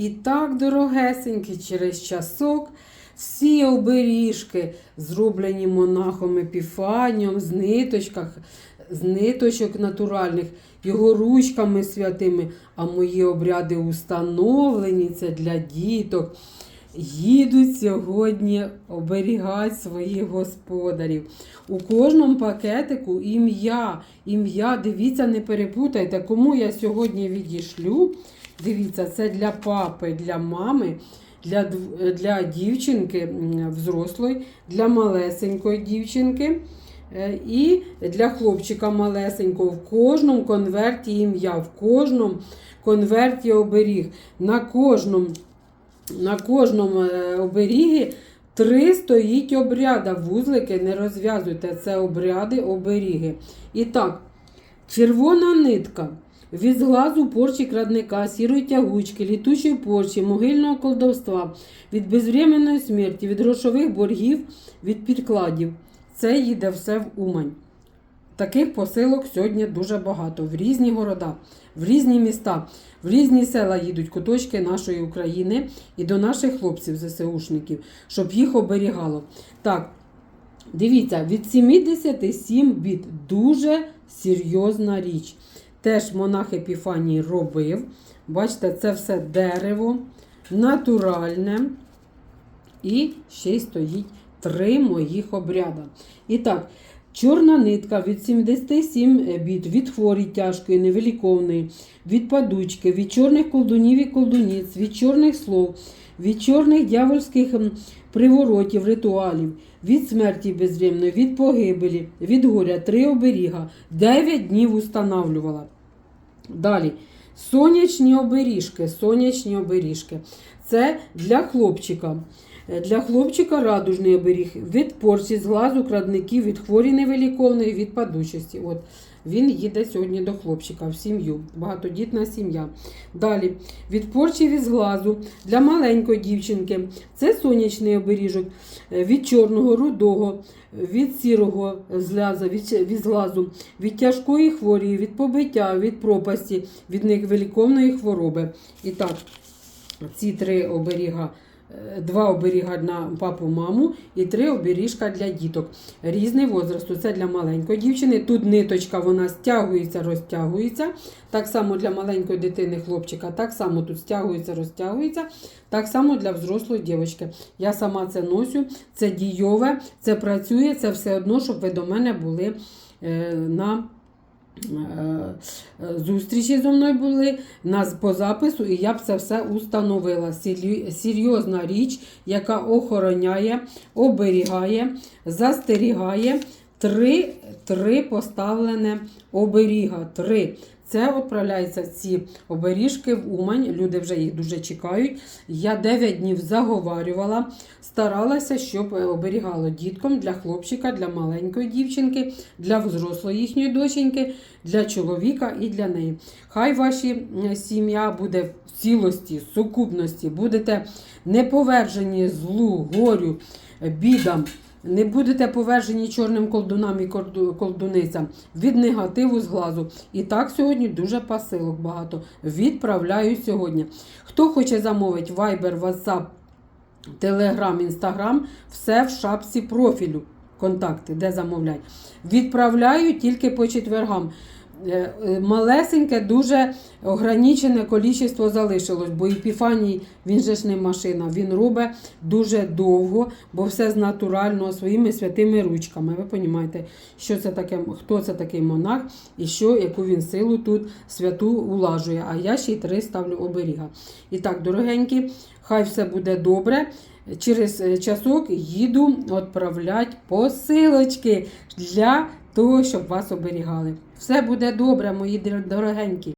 І так, дорогесенькі, через часок всі оберіжки, зроблені монахом Епіфанієм з ниточках, з ниточок натуральних, його ручками святими, а мої обряди установлені, це для діток. Їдуть сьогодні оберігати своїх господарів. У кожному пакетику ім'я. Ім'я, дивіться, не перепутайте, кому я сьогодні відішлю. Дивіться, це для папи, для мами, для, для дівчинки взрослої, для малесенької дівчинки. е, І для хлопчика малесенького в кожному конверті ім'я, в кожному конверті оберіг, на кожному на кожному е, оберігі три стоїть обряда. Вузлики не розв'язуйте. Це обряди, оберіги. І так, червона нитка. Від зглазу порчі крадника, сірої тягучки, літучої порчі, могильного колдовства, від безвременної смерті, від грошових боргів, від підкладів. Це їде все в Умань. Таких посилок сьогодні дуже багато в різні города, в різні міста, в різні села їдуть куточки нашої України і до наших хлопців, ЗСУшників, щоб їх оберігало. Так, дивіться, від 77 біт дуже серйозна річ. Теж монах Епіфаній робив. Бачите, це все дерево, натуральне. І ще й стоїть три моїх обряда. І так, чорна нитка від 77 біт, від хворі тяжкої, невиліковної, від падучки, від чорних колдунів і колдуніць, від чорних слов, від чорних дявольських приворотів, ритуалів, від смерті безвремної, від погибелі, від горя, три оберіга, 9 днів устанавлювала. Далі. Сонячні оберіжки. Сонячні оберіжки. Це для хлопчика. Е, Для хлопчика радужний оберіг від порчі, з глазу, крадників, від хворі невиліковної, від падучості. От він їде сьогодні до хлопчика в сім'ю. Багатодітна сім'я. Далі від порчі від зглазу для маленької дівчинки. Це сонячний оберіжок е, від чорного, рудого, від сірого зляза, від, від зглазу, від тяжкої хворії, від побиття, від пропасті, від невиліковної хвороби. І так, ці три оберіга. Е, Два оберіга на папу, маму і три оберіжка для діток. Різний возрасту. Це для маленької дівчини. Тут ниточка вона стягується, розтягується. Так само для маленької дитини, хлопчика, так само тут стягується, розтягується. Так само для взрослої дівчинки. Я сама це носю, це дійове, це працює, це все одно, щоб ви до мене були е, на. Е, Зустрічі зі мною були нас по запису, і я б це все установила. Серйозна річ, яка охороняє, оберігає, застерігає. Три, три поставлене оберіга. Три. Це відправляються ці оберіжки в Умань. Люди вже їх дуже чекають. Я 9 днів заговарювала, старалася, щоб е, оберігало діткам для хлопчика, для маленької дівчинки, для взрослої їхньої доченьки, для чоловіка і для неї. Хай ваші е, сім'я буде в цілості, сукупності, будете не повержені злу, горю, е, бідам. Не будете повержені чорним колдунам і колдуницям від негативу з глазу. І так сьогодні дуже посилок багато. Відправляю сьогодні. Хто хоче замовити Viber, WhatsApp, Telegram, Instagram, все в шапці профілю. Контакти, де замовляють. Відправляю тільки по четвергам. Е, е, Малесеньке, дуже ограничене кількість залишилось, бо Епіфаній, він же ж не машина, він робить дуже довго, бо все з натурального своїми святими ручками. Ви розумієте, що це таке, хто це такий монах і що, яку він силу тут святу улажує. А я ще й три ставлю оберіга. І так, дорогенькі, хай все буде добре. Через е, часок їду відправляти посилочки для того, щоб вас оберігали. Все буде добре, мої дорогенькі.